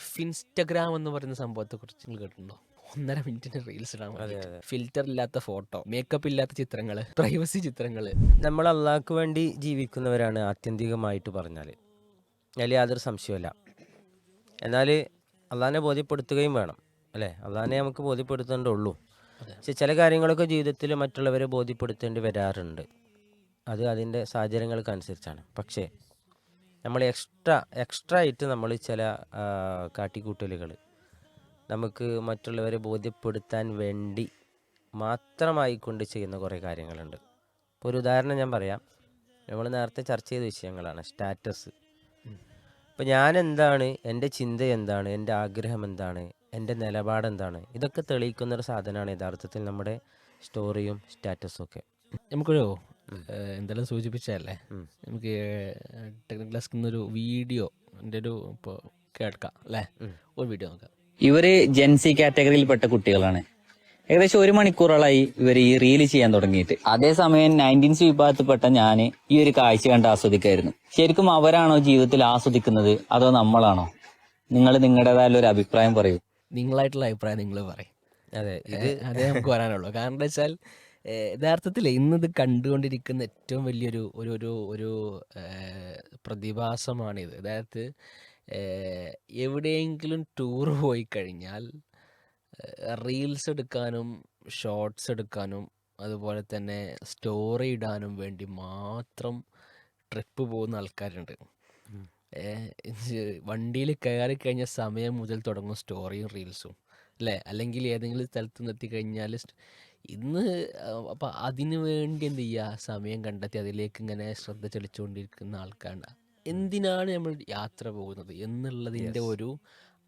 ഫിൻസ്റ്റഗ്രാം എന്ന് പറയുന്ന സംഭവത്തെ കുറിച്ച് നിങ്ങൾ കേട്ടിട്ടുണ്ടോ? ഒന്നര മിനിറ്റിന് റീൽസ് ഇടാൻ ഫിൽറ്റർ ഇല്ലാത്ത ഫോട്ടോ മേക്കപ്പ് ഇല്ലാത്ത ചിത്രങ്ങൾ പ്രൈവസി ചിത്രങ്ങൾ. നമ്മൾ അള്ളാഹ്ക്ക് വേണ്ടി ജീവിക്കുന്നവരാണ് ആത്യന്തികമായിട്ട് പറഞ്ഞാൽ അതിൽ യാതൊരു സംശയമല്ല എന്നാൽ അള്ളാഹിനെ ബോധ്യപ്പെടുത്തുകയും വേണം അല്ലേ? അള്ളാഹിനെ നമുക്ക് ബോധ്യപ്പെടുത്തേണ്ടുള്ളൂ പക്ഷെ ചില കാര്യങ്ങളൊക്കെ ജീവിതത്തിൽ മറ്റുള്ളവരെ ബോധ്യപ്പെടുത്തേണ്ടി വരാറുണ്ട്. അത് അതിന്റെ സാഹചര്യങ്ങൾക്കനുസരിച്ചാണ്. പക്ഷേ നമ്മൾ എക്സ്ട്രാ എക്സ്ട്രാ ആയിട്ട് നമ്മൾ ചില കാട്ടിക്കൂട്ടലുകൾ നമുക്ക് മറ്റുള്ളവരെ ബോധ്യപ്പെടുത്താൻ വേണ്ടി മാത്രമായി കൊണ്ട് ചെയ്യുന്ന കുറേ കാര്യങ്ങളുണ്ട്. ഇപ്പോൾ ഒരു ഉദാഹരണം ഞാൻ പറയാം. നമ്മൾ നേരത്തെ ചർച്ച ചെയ്ത വിഷയങ്ങളാണ് സ്റ്റാറ്റസ്. ഇപ്പം ഞാൻ എന്താണ് എന്റെ ചിന്ത എന്താണ് എന്റെ ആഗ്രഹം എന്താണ് എന്റെ നിലപാട് എന്താണ് ഇതൊക്കെ തെളിയിക്കുന്നൊരു സാധനമാണ് യഥാർത്ഥത്തിൽ നമ്മുടെ സ്റ്റോറിയും സ്റ്റാറ്റസും ഒക്കെ. നമുക്കൊരു എന്തെല്ലാം സൂചിപ്പിച്ചതല്ലേ? നമുക്ക് ടെക്നിക്കൽ ഡെസ്കിൽ ഒരു വീഡിയോ എന്റെ ഒരു ഇപ്പോൾ കേൾക്കാം അല്ലേ? ഒരു വീഡിയോ നോക്കാം. ഇവർ ജെൻസി കാറ്റഗറിയിൽപ്പെട്ട കുട്ടികളാണ്. ഏകദേശം ഒരു മണിക്കൂറോളായി ഇവർ ഈ റീൽ ചെയ്യാൻ തുടങ്ങിയിട്ട്. അതേസമയം നയന്റീൻസ് വിഭാഗത്തിൽപ്പെട്ട ഞാൻ ഈ ഒരു കാഴ്ച കണ്ട് ആസ്വദിക്കായിരുന്നു. ശരിക്കും അവരാണോ ജീവിതത്തിൽ ആസ്വദിക്കുന്നത്? അതോ നമ്മളാണോ? നിങ്ങൾ നിങ്ങളുടേതായ ഒരു അഭിപ്രായം പറയൂ. നിങ്ങളായിട്ടുള്ള അഭിപ്രായം നിങ്ങൾ പറയും. അതെ ഇത് അതേ നമുക്ക് വരാനുള്ളൂ കാരണം എന്താ വെച്ചാൽ യഥാർത്ഥത്തിൽ ഇന്നത് കണ്ടുകൊണ്ടിരിക്കുന്ന ഏറ്റവും വലിയൊരു ഒരു ഒരു ഒരു പ്രതിഭാസമാണിത്. അതായത് എവിടെയെങ്കിലും ടൂർ പോയി കഴിഞ്ഞാൽ റീൽസ് എടുക്കാനും ഷോർട്സ് എടുക്കാനും അതുപോലെ തന്നെ സ്റ്റോറി ഇടാനും വേണ്ടി മാത്രം ട്രിപ്പ് പോകുന്ന ആൾക്കാരുണ്ട്. വണ്ടിയിൽ കയറി കഴിഞ്ഞ സമയം മുതൽ തുടങ്ങും സ്റ്റോറിയും റീൽസും അല്ലേ? അല്ലെങ്കിൽ ഏതെങ്കിലും സ്ഥലത്ത് നിർത്തി കഴിഞ്ഞാൽ ഇന്ന് അപ്പം അതിനു വേണ്ടി എന്ത് ചെയ്യുക സമയം കണ്ടെത്തി അതിലേക്ക് ഇങ്ങനെ ശ്രദ്ധ ചെലുത്തുകൊണ്ടിരിക്കുന്ന ആൾക്കാരുണ്ട് എന്തിനാണ് നമ്മൾ യാത്ര പോകുന്നത്? എന്നുള്ളതിന്റെ ഒരു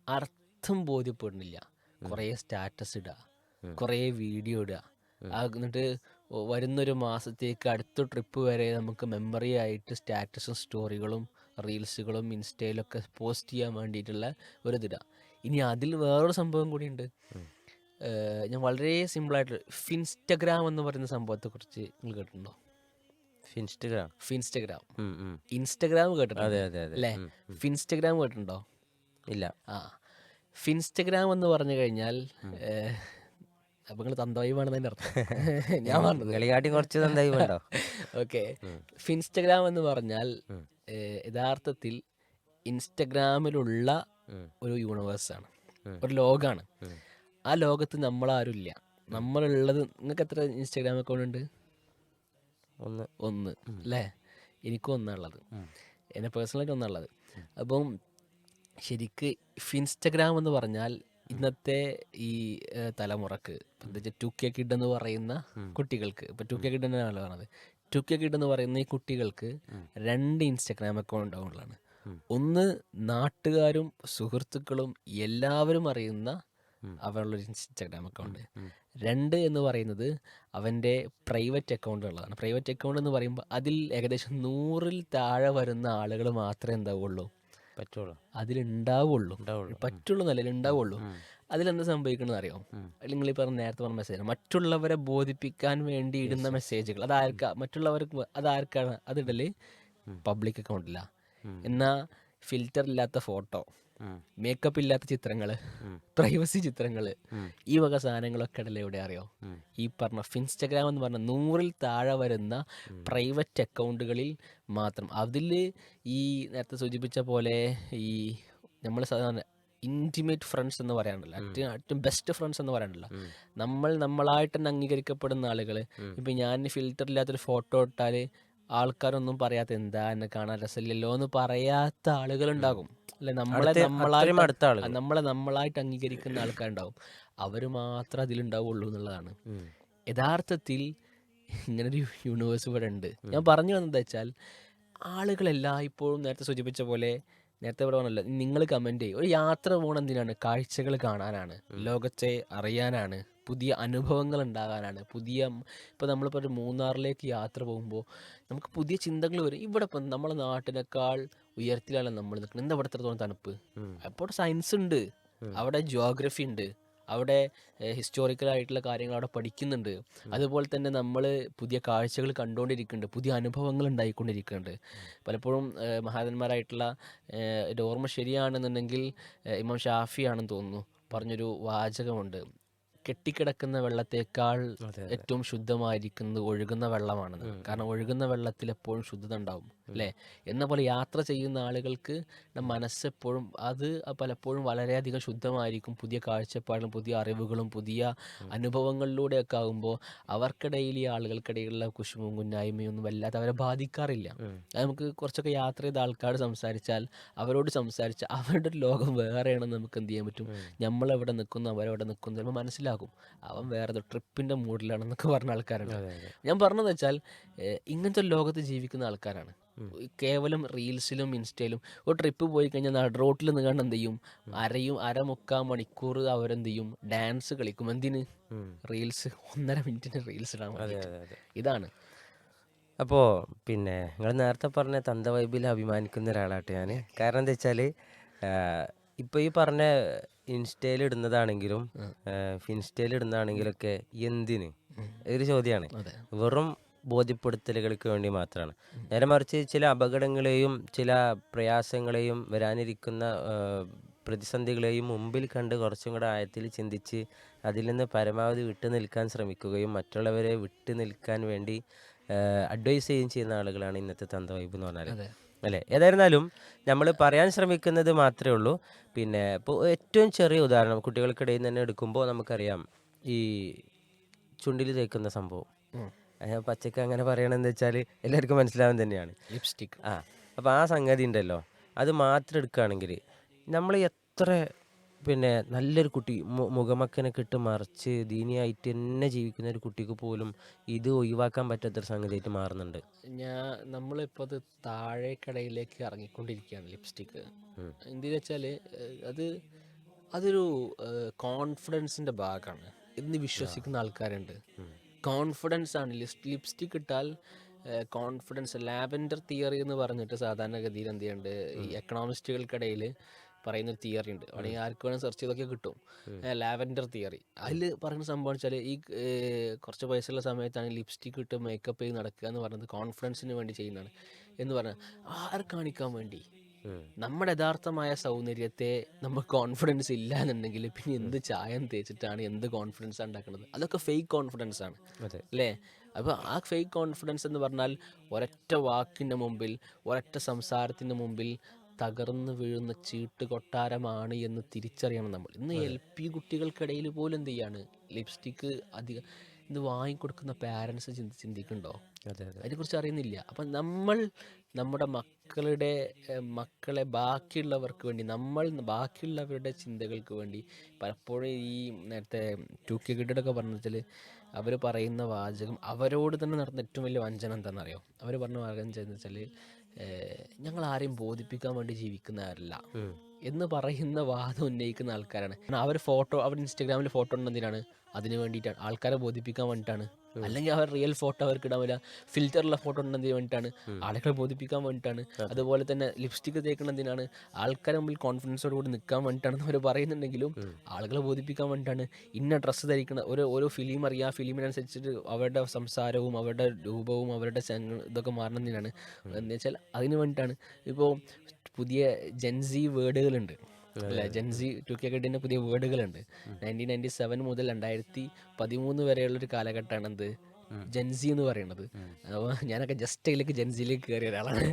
അർത്ഥം ബോധ്യപ്പെടുന്നില്ല. കുറേ സ്റ്റാറ്റസ് ഇടുക കുറേ വീഡിയോ ഇടുക എന്നിട്ട് വരുന്നൊരു മാസത്തേക്ക് അടുത്ത ട്രിപ്പ് വരെ നമുക്ക് മെമ്മറി ആയിട്ട് സ്റ്റാറ്റസും സ്റ്റോറികളും റീൽസുകളും ഇൻസ്റ്റയിലൊക്കെ പോസ്റ്റ് ചെയ്യാൻ വേണ്ടിയിട്ടുള്ള ഒരു ഇതിടുക ഇനി അതിൽ വേറൊരു സംഭവം കൂടിയുണ്ട്. ഞാൻ വളരെ സിമ്പിളായിട്ട് ഫിൻസ്റ്റഗ്രാം എന്ന് പറയുന്ന സംഭവത്തെക്കുറിച്ച് നിങ്ങൾ കേട്ടിട്ടുണ്ടോ? ഫിൻസ്റ്റഗ്രാം ഫിൻസ്റ്റഗ്രാം. ഇൻസ്റ്റഗ്രാം കേട്ടിട്ടുണ്ടോ? അല്ലേ. ഫിൻസ്റ്റഗ്രാം കേട്ടിട്ടുണ്ടോ? ഇല്ല. ആ. ഫിൻസ്റ്റഗ്രാം എന്ന് പറഞ്ഞു കഴിഞ്ഞാൽ അപ്പൊ നിങ്ങൾ തന്തവൈവാണെന്ന് അർത്ഥം. ഞാൻ പറഞ്ഞത്. കളികാട്ടി കുറച്ച് എന്തായി വേണ്ടോ ഓക്കെ. ഫിൻസ്റ്റഗ്രാം എന്ന് പറഞ്ഞാൽ യഥാർത്ഥത്തിൽ ഇൻസ്റ്റഗ്രാമിലുള്ള ഒരു യൂണിവേഴ്സാണ്. ഒരു ലോകമാണ് ഉം. ആ ലോകത്ത് നമ്മളാരും ഇല്ല നമ്മളുള്ളത് നിങ്ങൾക്ക് എത്ര ഇൻസ്റ്റാഗ്രാം അക്കൗണ്ട് ഉണ്ട്? ഒന്ന്. ഒന്ന് അല്ലേ? എനിക്കും ഒന്നുള്ളത് എന്നെ പേഴ്സണലായിട്ട് ഒന്നുള്ളത് അപ്പം ശരിക്ക് ഇൻസ്റ്റഗ്രാം എന്ന് പറഞ്ഞാൽ ഇന്നത്തെ ഈ തലമുറയ്ക്ക് പ്രത്യേകിച്ച് ടു കെ കിഡ് എന്ന് പറയുന്ന കുട്ടികൾക്ക് ഇപ്പം ടു കെ കിഡ് തന്നെയാണല്ലോ പറഞ്ഞത്. ടു കെ കിഡ് എന്ന് പറയുന്ന ഈ കുട്ടികൾക്ക് രണ്ട് ഇൻസ്റ്റഗ്രാം അക്കൗണ്ട് ഉള്ളതാണ്. ഒന്ന് നാട്ടുകാരും സുഹൃത്തുക്കളും എല്ലാവരും അറിയുന്ന അവനുള്ളൊരു ഇൻസ്റ്റാഗ്രാം അക്കൗണ്ട് രണ്ട് എന്ന് പറയുന്നത് അവന്റെ പ്രൈവറ്റ് അക്കൗണ്ട് ഉള്ളതാണ് പ്രൈവറ്റ് അക്കൗണ്ട് എന്ന് പറയുമ്പോൾ അതിൽ ഏകദേശം നൂറിൽ താഴെ വരുന്ന ആളുകൾ മാത്രമേ എന്താവുള്ളൂ. പറ്റുള്ളൂ. അതിലുണ്ടാവുള്ളൂ. പറ്റുള്ളൂ എന്നല്ല ഉണ്ടാവുള്ളൂ. അതിലെന്താ സംഭവിക്കണമെന്ന് അറിയോ? നിങ്ങൾ ഈ പറഞ്ഞ നേരത്തെ പറഞ്ഞ മെസ്സേജ് മറ്റുള്ളവരെ ബോധിപ്പിക്കാൻ വേണ്ടി ഇടുന്ന മെസ്സേജുകൾ അതാർക്കാ? മറ്റുള്ളവർക്ക് അതാർക്കാണ്? അതിടൽ പബ്ലിക് അക്കൗണ്ടില്ല എന്നാൽ ഫിൽറ്റർ ഇല്ലാത്ത ഫോട്ടോ. മേക്കപ്പ് ഇല്ലാത്ത ചിത്രങ്ങൾ പ്രൈവസി ചിത്രങ്ങൾ ഈ വക സാധനങ്ങളൊക്കെ ഇടൽ എവിടെ അറിയോ? ഈ പറഞ്ഞ ഇൻസ്റ്റഗ്രാം എന്ന് പറഞ്ഞ നൂറിൽ താഴെ വരുന്ന പ്രൈവറ്റ് അക്കൗണ്ടുകളിൽ മാത്രം. അതിൽ ഈ നേരത്തെ സൂചിപ്പിച്ച പോലെ ഈ നമ്മൾ സാധാരണ ഇന്റിമേറ്റ് ഫ്രണ്ട്സ് എന്ന് പറയാനുള്ള ഏറ്റവും ഏറ്റവും ബെസ്റ്റ് ഫ്രണ്ട്സ് എന്ന് പറയാനുള്ള നമ്മൾ നമ്മളായിട്ട് തന്നെ അംഗീകരിക്കപ്പെടുന്ന ആളുകൾ ഇപ്പം ഞാൻ ഫിൽറ്റർ ഇല്ലാത്തൊരു ഫോട്ടോ ഇട്ടാൽ ആൾക്കാരൊന്നും പറയാത്ത എന്താ എന്നെ കാണാൻ രസമില്ലല്ലോ എന്ന് പറയാത്ത ആളുകളുണ്ടാകും. അല്ലെ നമ്മളെ നമ്മളായിട്ട്. നമ്മളെ നമ്മളായിട്ട് അംഗീകരിക്കുന്ന ആൾക്കാരുണ്ടാവും. അവർ മാത്രം അതിലുണ്ടാവുള്ളൂ എന്നുള്ളതാണ്. യഥാർത്ഥത്തിൽ ഇങ്ങനൊരു യൂണിവേഴ്സ് ഇവിടെ ഉണ്ട്. ഞാൻ പറഞ്ഞു വന്നത് വെച്ചാൽ ആളുകളെല്ലാം ഇപ്പോഴും നേരത്തെ സൂചിപ്പിച്ച പോലെ നേരത്തെ ഇവിടെ പറഞ്ഞല്ലോ നിങ്ങൾ കമന്റ് ചെയ്യും. ഒരു യാത്ര പോകണം എന്തിനാണ്? കാഴ്ചകൾ കാണാനാണ്. ലോകത്തെ അറിയാനാണ്. പുതിയ അനുഭവങ്ങൾ ഉണ്ടാകാനാണ് പുതിയ ഇപ്പോൾ നമ്മളിപ്പോൾ ഒരു മൂന്നാറിലേക്ക് യാത്ര പോകുമ്പോൾ നമുക്ക് പുതിയ ചിന്തകൾ വരും. ഇവിടെ ഇപ്പം നമ്മളെ നാട്ടിനേക്കാൾ ഉയരത്തിലാണ് നമ്മൾ നിൽക്കുന്നത്. എന്താ ഇവിടെ എത്രത്തോളം തണുപ്പ്? അപ്പോൾ സയൻസ് ഉണ്ട്. അവിടെ ജോഗ്രഫി ഉണ്ട്. അവിടെ ഹിസ്റ്റോറിക്കൽ ആയിട്ടുള്ള കാര്യങ്ങൾ അവിടെ പഠിക്കുന്നുണ്ട്. അതുപോലെ തന്നെ നമ്മൾ പുതിയ കാഴ്ചകൾ കണ്ടുകൊണ്ടിരിക്കുന്നുണ്ട്. പുതിയ അനുഭവങ്ങൾ ഉണ്ടായിക്കൊണ്ടിരിക്കുന്നുണ്ട്. പലപ്പോഴും മഹാന്മാരായിട്ടുള്ള ഒരു എന്റെ ഓർമ്മ ശരിയാണെന്നുണ്ടെങ്കിൽ ഇമാം ഷാഫി ആണെന്ന് തോന്നുന്നു. പറഞ്ഞൊരു വാചകമുണ്ട്. കെട്ടിക്കിടക്കുന്ന വെള്ളത്തേക്കാൾ ഏറ്റവും ശുദ്ധമായിരിക്കുന്നത് ഒഴുകുന്ന വെള്ളമാണ് കാരണം ഒഴുകുന്ന വെള്ളത്തിൽ എപ്പോഴും ശുദ്ധത ഉണ്ടാവും. അല്ലേ എന്ന പോലെ യാത്ര ചെയ്യുന്ന ആളുകൾക്ക് മനസ്സെപ്പോഴും അത് പലപ്പോഴും വളരെയധികം ശുദ്ധമായിരിക്കും. പുതിയ കാഴ്ചപ്പാടും പുതിയ അറിവുകളും പുതിയ അനുഭവങ്ങളിലൂടെയൊക്കെ ആകുമ്പോൾ അവർക്കിടയിൽ ഈ ആളുകൾക്കിടയിലുള്ള കുശുമും കുന്നായ്മയൊന്നും വല്ലാതെ അവരെ ബാധിക്കാറില്ല. നമുക്ക് കുറച്ചൊക്കെ യാത്ര ചെയ്ത ആൾക്കാർ സംസാരിച്ചാൽ അവരോട് സംസാരിച്ചാൽ അവരുടെ ഒരു ലോകം വേറെയാണെന്ന് നമുക്ക് എന്ത് ചെയ്യാൻ പറ്റും. നമ്മളെവിടെ നിൽക്കുന്നു അവരെവിടെ നിൽക്കുന്നു ചിലപ്പോൾ മനസ്സിലാകും. അവൻ വേറെ ട്രിപ്പിന്റെ മൂഡിലാണെന്നൊക്കെ പറഞ്ഞ ആൾക്കാരുണ്ട്. ഞാൻ പറഞ്ഞതെന്ന് വെച്ചാൽ ഇങ്ങനത്തെ ലോകത്ത് ജീവിക്കുന്ന ആൾക്കാരാണ്. കേവലം റീൽസിലും ഇൻസ്റ്റയിലും ഒരു ട്രിപ്പ് പോയി കഴിഞ്ഞാൽ നട റോട്ടിൽ നിന്നാണ്ട് എന്ത് ചെയ്യും? അരയും അര മുക്കാൽ മണിക്കൂർ അവരെന്ത് ചെയ്യും ഡാൻസ് കളിക്കും. എന്തിന്? റീൽസ് ഒന്നര മിനിറ്റിന് റീൽസ് ഇടാൻ. ഇതാണ്. അപ്പോൾ പിന്നെ നിങ്ങൾ നേരത്തെ പറഞ്ഞ തന്ത വൈബിൽ അഭിമാനിക്കുന്ന ഒരാളാട്ടെ ഞാൻ കാരണം എന്താ വെച്ചാൽ ഇപ്പോൾ ഈ പറഞ്ഞ ഇൻസ്റ്റയിൽ ഇടുന്നതാണെങ്കിലും ഫിൻസ്റ്റയിൽ ഇടുന്നതാണെങ്കിലൊക്കെ എന്തിന്? ഒരു ചോദ്യമാണ് വെറും ബോധ്യപ്പെടുത്തലുകൾക്ക് വേണ്ടി മാത്രമാണ്. നേരെ മറിച്ച് ചില അപകടങ്ങളെയും ചില പ്രയാസങ്ങളെയും വരാനിരിക്കുന്ന പ്രതിസന്ധികളെയും മുമ്പിൽ കണ്ട് കുറച്ചും കൂടെ ആയത്തിൽ ചിന്തിച്ച് അതിൽ നിന്ന് പരമാവധി വിട്ടു നിൽക്കാൻ ശ്രമിക്കുകയും മറ്റുള്ളവരെ വിട്ടു നിൽക്കാൻ വേണ്ടി അഡ്വൈസ് ചെയ്യുകയും ചെയ്യുന്ന ആളുകളാണ് ഇന്നത്തെ തന്ത്രവൈബ് എന്ന് പറഞ്ഞാൽ അല്ലെ? ഏതായിരുന്നാലും നമ്മൾ പറയാൻ ശ്രമിക്കുന്നത് മാത്രമേ ഉള്ളൂ. പിന്നെ ഇപ്പോൾ ഏറ്റവും ചെറിയ ഉദാഹരണം കുട്ടികൾക്കിടയിൽ തന്നെ എടുക്കുമ്പോൾ നമുക്കറിയാം ഈ ചുണ്ടിൽ തേക്കുന്ന സംഭവം. ഞാൻ പച്ചക്ക് അങ്ങനെ പറയണമെന്ന് വെച്ചാൽ എല്ലാവർക്കും മനസ്സിലാവാൻ തന്നെയാണ്. ലിപ്സ്റ്റിക്. ആ അപ്പോൾ ആ സംഗതി ഉണ്ടല്ലോ. അത് മാത്രം എടുക്കുകയാണെങ്കിൽ നമ്മൾ എത്ര പിന്നെ നല്ലൊരു കുട്ടി മുഖമക്കനെ മുഖമക്കനൊക്കെ ഇട്ട് മറിച്ച് ദീനിയായിട്ട് തന്നെ ജീവിക്കുന്ന ഒരു കുട്ടിക്ക് പോലും ഇത് ഒഴിവാക്കാൻ പറ്റാത്തൊരു സംഗതിയായിട്ട് മാറുന്നുണ്ട്. ഞാൻ നമ്മളിപ്പോൾ അത് താഴേക്കടയിലേക്ക് ഇറങ്ങിക്കൊണ്ടിരിക്കുകയാണ് ലിപ്സ്റ്റിക്ക് എന്തെന്ന് വെച്ചാൽ അത് അതൊരു കോൺഫിഡൻസിന്റെ ഭാഗമാണ് എന്ന് വിശ്വസിക്കുന്ന ആൾക്കാരുണ്ട്. കോൺഫിഡൻസ് ആണ്. ലിപ്സ്റ്റിക് ഇട്ടാൽ കോൺഫിഡൻസ് ലാവൻഡർ തിയറി എന്ന് പറഞ്ഞിട്ട് സാധാരണഗതിയിൽ എന്ത് ചെയ്യുന്നുണ്ട് ഈ എക്കണോമിസ്റ്റുകൾക്കിടയിൽ പറയുന്ന ഒരു തിയറി ഉണ്ട്. വേണമെങ്കിൽ ആർക്ക് വേണം സെർച്ച് ചെയ്തൊക്കെ കിട്ടും. ലാവൻഡർ തിയറി അതിൽ പറയുന്ന സംഭവം വെച്ചാൽ ഈ കുറച്ച് പൈസയുള്ള സമയത്താണ് ലിപ്സ്റ്റിക് ഇട്ട് മേക്കപ്പ് ചെയ്ത് നടക്കുക എന്ന് പറയുന്നത് കോൺഫിഡൻസിന് വേണ്ടി ചെയ്യുന്നതാണ് എന്ന് പറഞ്ഞാൽ ആരെ കാണിക്കാൻ വേണ്ടി? നമ്മുടെ യഥാർത്ഥമായ സൗന്ദര്യത്തെ നമുക്ക് കോൺഫിഡൻസ് ഇല്ല എന്നുണ്ടെങ്കിൽ പിന്നെ എന്ത് ചായം തേച്ചിട്ടാണ് എന്ത് കോൺഫിഡൻസ് ഉണ്ടാക്കുന്നത്? അതൊക്കെ ഫേക്ക് കോൺഫിഡൻസ് ആണ്. അല്ലേ? അപ്പോൾ ആ ഫേക്ക് കോൺഫിഡൻസ് എന്ന് പറഞ്ഞാൽ ഒരൊറ്റ വാക്കിന്റെ മുമ്പിൽ ഒരൊറ്റ സംസാരത്തിന്റെ മുമ്പിൽ തകർന്നു വീഴുന്ന ചീട്ട് കൊട്ടാരമാണ് എന്ന് തിരിച്ചറിയണം നമ്മൾ. ഇന്ന് എൽ പി കുട്ടികൾക്കിടയിൽ പോലും എന്ത് ചെയ്യാണ്? ലിപ്സ്റ്റിക്ക് അധികം ഇത് വാങ്ങിക്കൊടുക്കുന്ന പാരൻസ് ചിന്തി ചിന്തിക്കുന്നുണ്ടോ? അതെ അതെ. അതിനെക്കുറിച്ച് അറിയുന്നില്ല. അപ്പം നമ്മൾ നമ്മുടെ മക്കളുടെ മക്കളെ ബാക്കിയുള്ളവർക്ക് വേണ്ടി നമ്മൾ ബാക്കിയുള്ളവരുടെ ചിന്തകൾക്ക് വേണ്ടി പലപ്പോഴും ഈ നേരത്തെ ടു കെ കിഡൊക്കെ അവർ പറയുന്ന വാചകം അവരോട് തന്നെ നടന്ന ഏറ്റവും വലിയ വഞ്ചന എന്താണെന്നറിയോ? അവർ പറഞ്ഞ വാചകം എന്താണെന്ന് വെച്ചാൽ ഞങ്ങൾ ആരെയും ബോധിപ്പിക്കാൻ വേണ്ടി ജീവിക്കുന്നവരല്ല. എന്ന് പറയുന്ന വാദം ഉന്നയിക്കുന്ന ആൾക്കാരാണ്. അവർ ഫോട്ടോ അവർ ഇൻസ്റ്റാഗ്രാമിൽ ഫോട്ടോ ഉണ്ടെന്തിനാണ് അതിന് വേണ്ടിയിട്ടാണ്. ആൾക്കാരെ ബോധിപ്പിക്കാൻ വേണ്ടിയിട്ടാണ്. അല്ലെങ്കിൽ അവർ റിയൽ ഫോട്ടോ അവർക്ക് ഇടാൻ പറ്റില്ല. ഫിൽറ്ററുള്ള ഫോട്ടോ ഉണ്ടെന്നതിന് വേണ്ടിയിട്ടാണ്? ആളുകളെ ബോധിപ്പിക്കാൻ വേണ്ടിയിട്ടാണ്. അതുപോലെ തന്നെ ലിപ്സ്റ്റിക് തേക്കുന്നതിനാണ് ആൾക്കാരെ മുമ്പിൽ കോൺഫിഡൻസോട് കൂടി നിൽക്കാൻ വേണ്ടിയിട്ടാണെന്ന് അവർ പറയുന്നുണ്ടെങ്കിലും ആളുകളെ ബോധിപ്പിക്കാൻ വേണ്ടിയിട്ടാണ്. ഇന്ന ഡ്രസ്സ് ധരിക്കണം ഓരോ ഓരോ ഫിലിം അറിയാം. ആ ഫിലിമിനനുസരിച്ചിട്ട് അവരുടെ സംസാരവും അവരുടെ രൂപവും അവരുടെ ഇതൊക്കെ മാറുന്നതിനാണ് എന്ന് വെച്ചാൽ അതിന് വേണ്ടിയിട്ടാണ്. ഇപ്പോൾ പുതിയ ജെൻസി വേർഡുകളുണ്ട്. അല്ല ജെൻസി ടു കെ കെട്ടിന്റെ പുതിയ വേർഡുകളുണ്ട്. നയന്റീൻ നയന്റി സെവൻ മുതൽ രണ്ടായിരത്തി പതിമൂന്ന് വരെയുള്ളൊരു കാലഘട്ടമാണ് എന്ത് ജെൻസി എന്ന് പറയുന്നത് അപ്പോൾ ഞാനൊക്കെ ജസ്റ്റ് അതിലേക്ക് ജെൻസിയിലേക്ക് കയറിയ ഒരാളാണ്.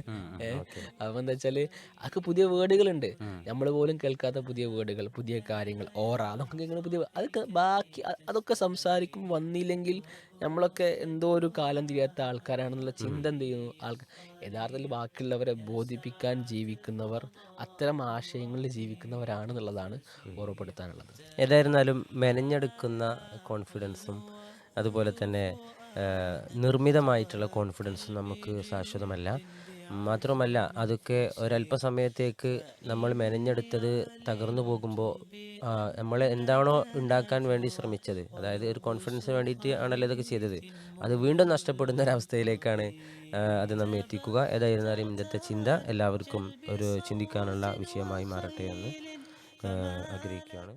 അപ്പോൾ എന്താ വെച്ചാൽ അതൊക്കെ പുതിയ വേർഡുകളുണ്ട്. നമ്മൾ പോലും കേൾക്കാത്ത പുതിയ വേർഡുകൾ പുതിയ കാര്യങ്ങൾ ഓറ അതൊക്കെ ഇങ്ങനെ പുതിയ അതൊക്കെ ബാക്കി അതൊക്കെ സംസാരിക്കും വന്നില്ലെങ്കിൽ നമ്മളൊക്കെ എന്തോ ഒരു കാലം തിരിയാത്ത ആൾക്കാരാണെന്നുള്ള ചിന്ത എന്ത് ചെയ്യുന്നു? ആൾക്കാർ യഥാർത്ഥത്തിൽ ബാക്കിയുള്ളവരെ ബോധിപ്പിക്കാൻ ജീവിക്കുന്നവർ അത്തരം ആശയങ്ങളിൽ ജീവിക്കുന്നവരാണെന്നുള്ളതാണ് ഓർമ്മപ്പെടുത്താനുള്ളത് ഏതായിരുന്നാലും മെനഞ്ഞെടുക്കുന്ന കോൺഫിഡൻസും അതുപോലെ തന്നെ നിർമ്മിതമായിട്ടുള്ള കോൺഫിഡൻസ് നമുക്ക് ശാശ്വതമല്ല. മാത്രമല്ല അതൊക്കെ ഒരല്പസമയത്തേക്ക് നമ്മൾ മെനഞ്ഞെടുത്തത് തകർന്നു പോകുമ്പോൾ നമ്മൾ എന്താണോ ഉണ്ടാക്കാൻ വേണ്ടി ശ്രമിച്ചത് അതായത് ഒരു കോൺഫിഡൻസിന് വേണ്ടിയിട്ട് ആണല്ലോ ഇതൊക്കെ ചെയ്തത് അത് വീണ്ടും നഷ്ടപ്പെടുന്ന ഒരവസ്ഥയിലേക്കാണ് അത് നമ്മെ എത്തിക്കുക. ഏതായിരുന്നാലും ഇന്നത്തെ ചിന്ത എല്ലാവർക്കും ഒരു ചിന്തിക്കാനുള്ള വിഷയമായി മാറട്ടെ എന്ന് ആഗ്രഹിക്കുകയാണ്.